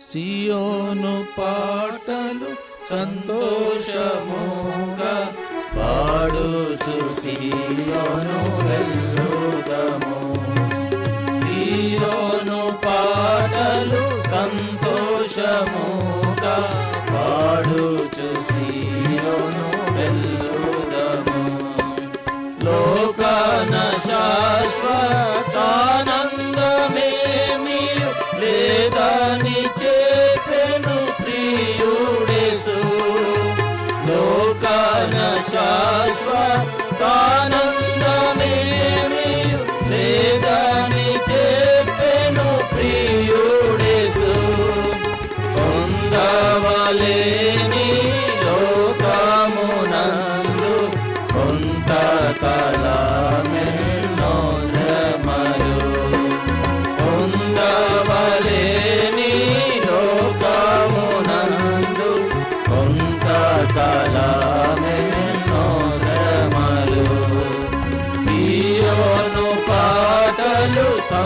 సియోను పాటలు సంతోషముగా పాడుచు సియోను వెళ్ళుదము 자.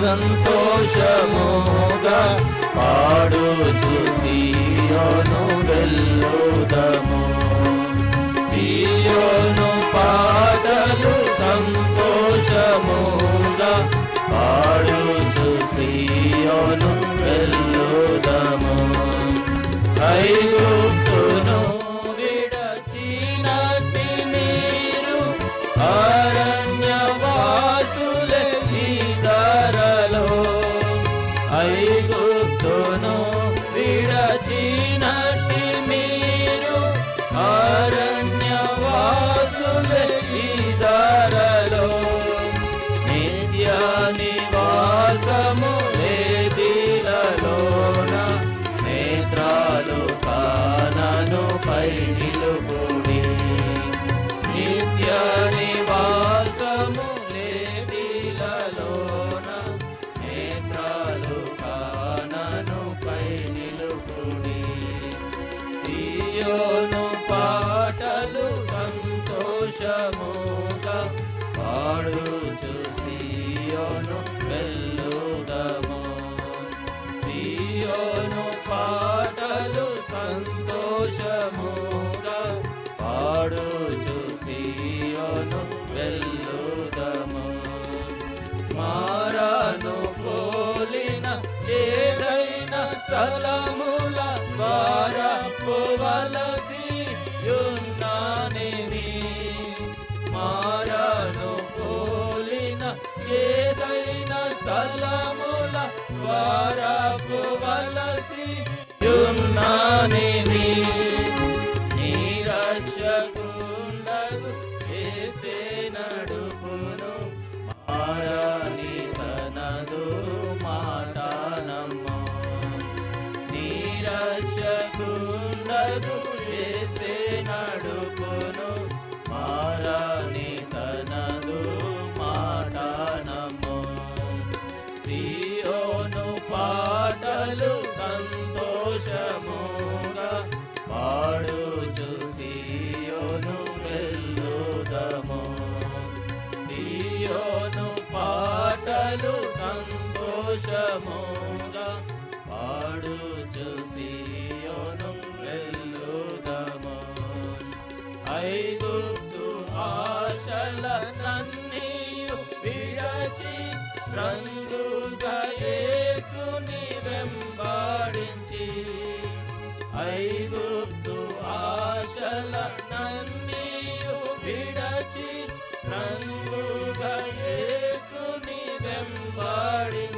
సంతోషముగా పాడుచు సియోను వెళ్ళుదము సంతోషముగా పాడుచు సియోను వెళ్ళుదము. సియోను పాటలు సంతోషముగా పాడుచు సియోను వెళ్ళుదము. మారాను మారను పోలిన ఏదైన స్థలముల ద్వారా వలసి యున్నానిని నీ. రక్షకుండగు ఏసే నడుపును. మారాని తనదు నీ సంతోషముగా పాడుచు సియోను వెళ్ళుదము. సియోను పాటలు సంతోషముగా పాడుచు సియోను వెళ్ళుదము. ఐగుప్తు ఆశల నన్నీయు విడచి రంగుగా ఐగుప్తు ఆశల నన్నీయు విడచి రంగుగా యేసుని వెంబాడించి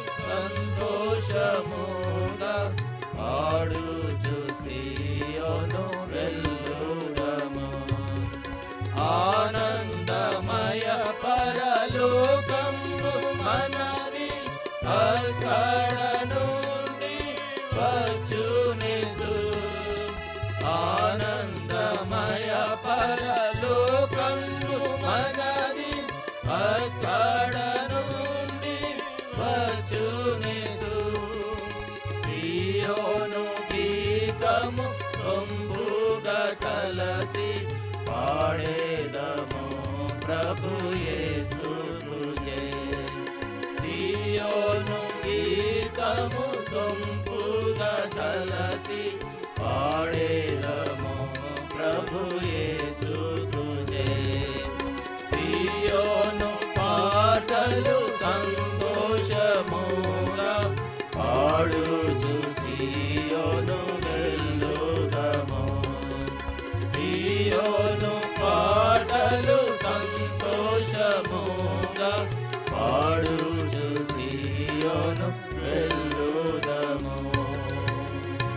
पड़े दमो प्रभु ये येसु तुझे। नुगी कमु संपुद तलसी पड़े दमो प्रभु येसु